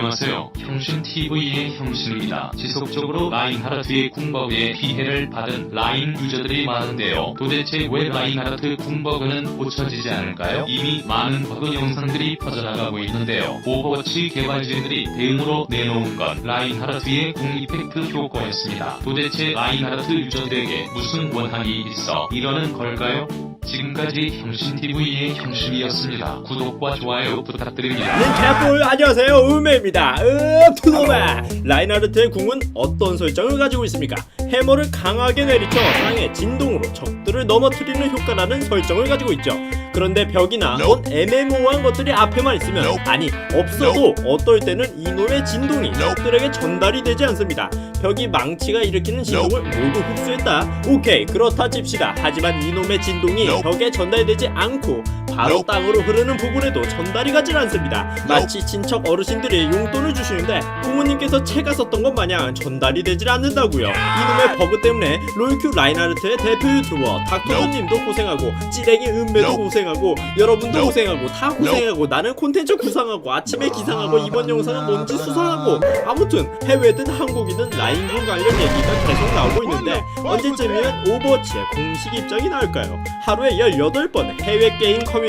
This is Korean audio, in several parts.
안녕하세요. 형신TV의 형신입니다. 지속적으로 라인하르트의 궁버그에 피해를 받은 라인 유저들이 많은데요. 도대체 왜 라인하르트 궁버그는 고쳐지지 않을까요? 이미 많은 버그 영상들이 퍼져나가고 있는데요. 오버워치 개발진들이 대응으로 내놓은 건 라인하르트의 궁 이펙트 효과였습니다. 도대체 라인하르트 유저들에게 무슨 원한이 있어 이러는 걸까요? 지금까지 형신TV의 형신이었습니다. 구독과 좋아요 부탁드립니다. 닌텐볼 안녕하세요 음메입니다 음투노마. 라인하르트의 궁은 어떤 설정을 가지고 있습니까? 해머를 강하게 내리쳐 땅의 진동으로 적들을 넘어뜨리는 효과라는 설정을 가지고 있죠. 그런데 벽이나 뭔 애매모호한 것들이 앞에만 있으면 아니 없어도 어떨 때는 이놈의 진동이 적들에게 전달이 되지 않습니다. 벽이 망치가 일으키는 진동을 모두 흡수했다. 오케이 그렇다 칩시다. 하지만 이놈의 진동이 벽에 전달되지 않고 바로 땅으로 흐르는 부분에도 전달이 가질 않습니다. 마치 친척 어르신들이 용돈을 주시는데 부모님께서 채가 썼던 것 마냥 전달이 되질 않는다고요. 이놈의 버그 때문에 롤큐 라인하르트의 대표 유튜버 닥터님도 고생하고 찌랭이 은매도 고생하고 여러분도 고생하고 다 고생하고 나는 콘텐츠 구상하고 아침에 기상하고 이번 영상은 뭔지 수상하고 아무튼 해외든 한국이든 라인군 관련 얘기가 계속 나오고 있는데 언제쯤이면 오버워치의 공식 입장이 나올까요? 하루에 18번 해외 게임 커뮤니티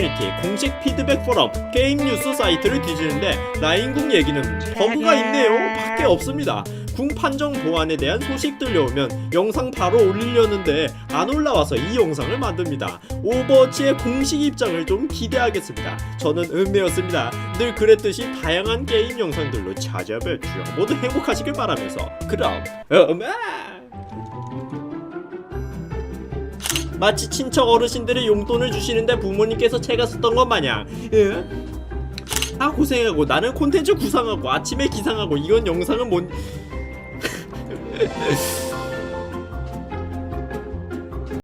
공식 피드백 포럼 게임 뉴스 사이트를 뒤지는데 라인궁 얘기는 버그가 있네요. 밖에 없습니다. 궁 판정 보완에 대한 소식 들려오면 영상 바로 올리려는데 안 올라와서 이 영상을 만듭니다. 오버워치의 공식 입장을 좀 기대하겠습니다. 저는 은매였습니다. 늘 그랬듯이 다양한 게임 영상들로 찾아뵙죠 모두 행복하시길 바라면서 그럼 음악 마치 친척 어르신들이 용돈을 주시는데 부모님께서 채가 썼던 것 마냥. 예? 다 고생하고. 나는 콘텐츠 구상하고 아침에 기상하고. 이건 영상은 뭔